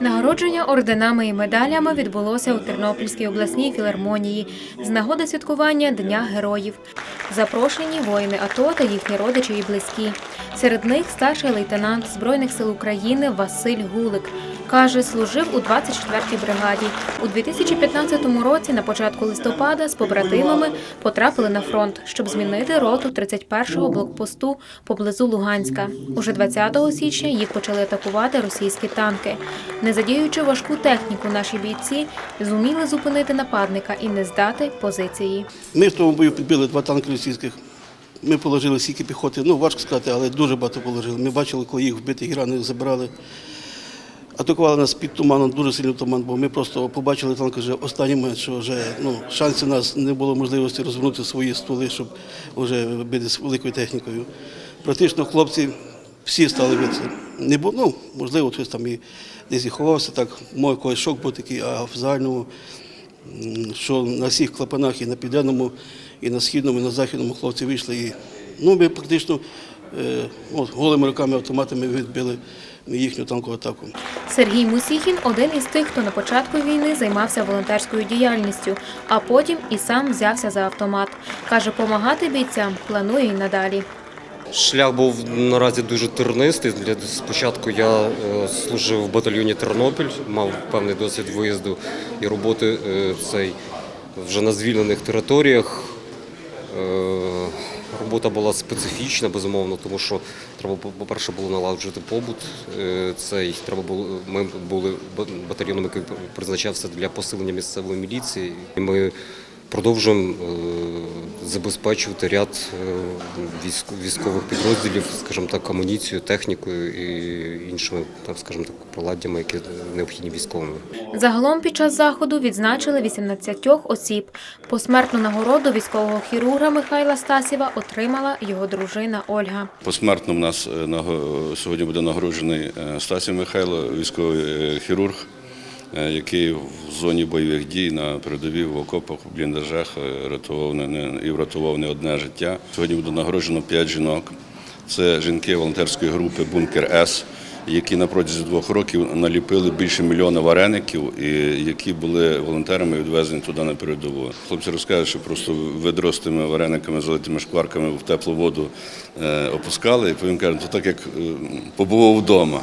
Нагородження орденами і медалями відбулося у Тернопільській обласній філармонії з нагоди святкування Дня героїв. Запрошені воїни АТО та їхні родичі і близькі. Серед них старший лейтенант Збройних сил України Василь Гулик. Каже, служив у 24-й бригаді. У 2015 році, на початку листопада, з побратимами потрапили на фронт, щоб змінити роту 31-го блокпосту поблизу Луганська. Уже 20 січня їх почали атакувати російські танки. Не задіючи важку техніку, наші бійці зуміли зупинити нападника і не здати позиції. Ми в тому бою підбили два танки російських. Ми положили стільки піхоти, ну важко сказати, але дуже багато положили. Ми бачили, коли їх вбитих рани забирали. Атакували нас під туманом, дуже сильний туман, бо ми просто побачили танк вже останній момент, що вже ну, шансів у нас не було можливості розвернути свої стволи, щоб вже бити з великою технікою. Практично хлопці всі стали битися. Не було, ну, можливо, хтось там і десь і ховався, так, може якийсь шок був такий, а в загальному що на всіх клапанах і на південному, і на східному, і на західному хлопці вийшли. І, ну, ми практично голими руками автоматами відбили їхню танкову атаку. Сергій Мусіхін один із тих, хто на початку війни займався волонтерською діяльністю, а потім і сам взявся за автомат. Каже, помагати бійцям планує й надалі. Шлях був наразі дуже тернистий. Спочатку я е, служив в батальйоні Тернопіль, мав певний досвід виїзду і роботи е, цей вже на звільнених територіях. Робота була специфічна, безумовно, тому що треба, по- по-перше, було налагоджувати побут. Е, Цей треба було. Ми були ба- батальйоном, який призначався для посилення місцевої міліції. Ми продовжуємо е, забезпечувати ряд е, військ- військових підрозділів, скажімо так, амуніцією, технікою і іншими, там, скажімо так, приладдями, які необхідні військовим. Загалом під час заходу відзначили 18 осіб. Посмертну нагороду військового хірурга Михайла Стасєва отримала його дружина Ольга. Посмертно в нас е, наго- сьогодні буде нагороджений Стасій Михайло, військовий хірург, який в зоні бойових дій на передовій в окопах, в бліндажах е, рятував не- і врятував не одне життя. Сьогодні буде нагороджено п'ять жінок. Це жінки волонтерської групи Бункер С. Які на протязі двох років наліпили більше мільйона вареників, і які були волонтерами відвезені туди на передову. Хлопці розказують, що просто ведро з тими варениками, залитими шкварками в теплу воду е, опускали, і потім кажуть, то так як е, побував вдома.